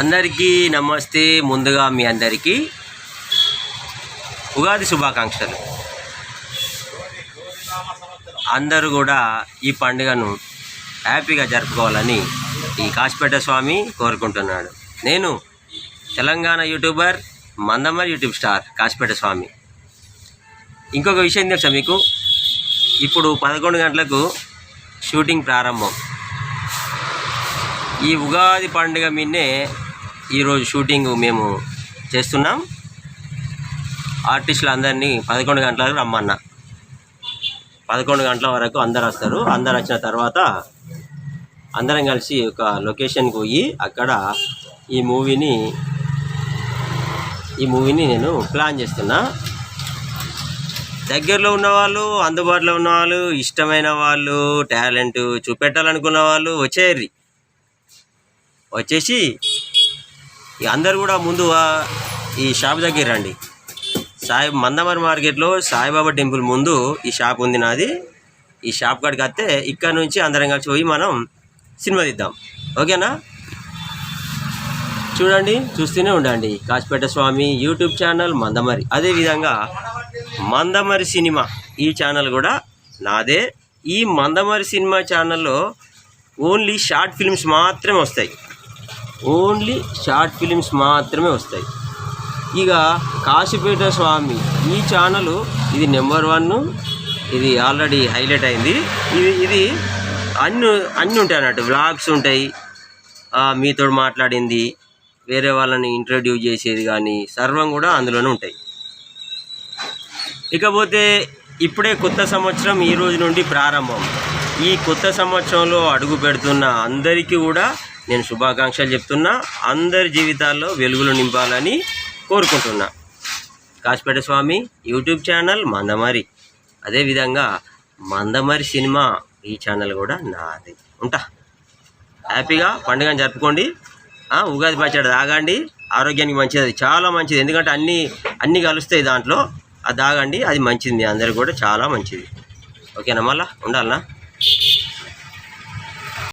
అందరికీ నమస్తే. ముందుగా మీ అందరికీ ఉగాది శుభాకాంక్షలు. అందరూ కూడా ఈ పండుగను హ్యాపీగా జరుపుకోవాలని ఈ కాశీపేట స్వామి కోరుకుంటున్నాడు. నేను Telangana YouTuber Mandamarri YouTube star Kasipeta Swami. ఇంకొక విషయం తెలుసా మీకు? ఇప్పుడు పదకొండు గంటలకు షూటింగ్ ప్రారంభం. ఈ ఉగాది పండుగ మిన్నే ఈరోజు షూటింగ్ మేము చేస్తున్నాం. ఆర్టిస్టులు అందరినీ పదకొండు గంటలకు రమ్మన్నా. పదకొండు గంటల వరకు అందరు వస్తారు. అందరు వచ్చిన తర్వాత అందరం కలిసి ఒక లొకేషన్కి పోయి అక్కడ ఈ మూవీని ఈ మూవీని నేను ప్లాన్ చేస్తున్నా. దగ్గరలో ఉన్న వాళ్ళు అందుబాటులో ఉన్న వాళ్ళు ఇష్టమైన వాళ్ళు టాలెంట్ చూపెట్టాలనుకున్న వాళ్ళు వచ్చేయర్రి. వచ్చేసి ఇక అందరు కూడా ముందు ఈ షాప్ దగ్గర రండి. సాయి మందమరి మార్కెట్లో సాయిబాబా టెంపుల్ ముందు ఈ షాప్ ఉంది నాది. ఈ షాప్ కాడికి వస్తే ఇక్కడ నుంచి అందరం కలిసి పోయి మనం సినిమా తీద్దాం. ఓకేనా? చూడండి చూస్తూనే ఉండండి. Kasipeta Swami YouTube channel Mandamarri. అదేవిధంగా మందమరి సినిమా ఈ ఛానల్ కూడా నాదే. ఈ మందమరి సినిమా ఛానల్లో ఓన్లీ షార్ట్ ఫిల్మ్స్ మాత్రమే వస్తాయి. ఓన్లీ షార్ట్ ఫిలిమ్స్ మాత్రమే వస్తాయి. ఇక కాశీపేట స్వామి ఈ ఛానల్ ఇది నెంబర్ వన్ ఇది ఆల్రెడీ హైలైట్ అయింది. ఇది ఇది అన్ని అన్నీ ఉంటాయి అన్నట్టు. వ్లాగ్స్ ఉంటాయి. మీతో మాట్లాడింది. వేరే వాళ్ళని ఇంట్రడ్యూస్ చేసేది కానీ సర్వం కూడా అందులోనే ఉంటాయి. ఇకపోతే ఇప్పుడే కొత్త సంవత్సరం ఈ రోజు నుండి ప్రారంభం. ఈ కొత్త సంవత్సరంలో అడుగు పెడుతున్న అందరికీ కూడా నేను శుభాకాంక్షలు చెప్తున్నా. అందరి జీవితాల్లో వెలుగులు నింపాలని కోరుకుంటున్నా. Kasipeta Swami YouTube channel Mandamarri. అదేవిధంగా మందమరి సినిమా ఈ ఛానల్ కూడా నాది. ఉంటా. హ్యాపీగా పండుగను జరుపుకోండి. ఉగాది పచ్చడి తాగండి. ఆరోగ్యానికి మంచిది. అది చాలా మంచిది. ఎందుకంటే అన్నీ అన్నీ కలుస్తాయి దాంట్లో. అది తాగండి. అది మంచిది. మీ అందరికి కూడా చాలా మంచిది. ఓకేనా మళ్ళా? ఉండాలనా?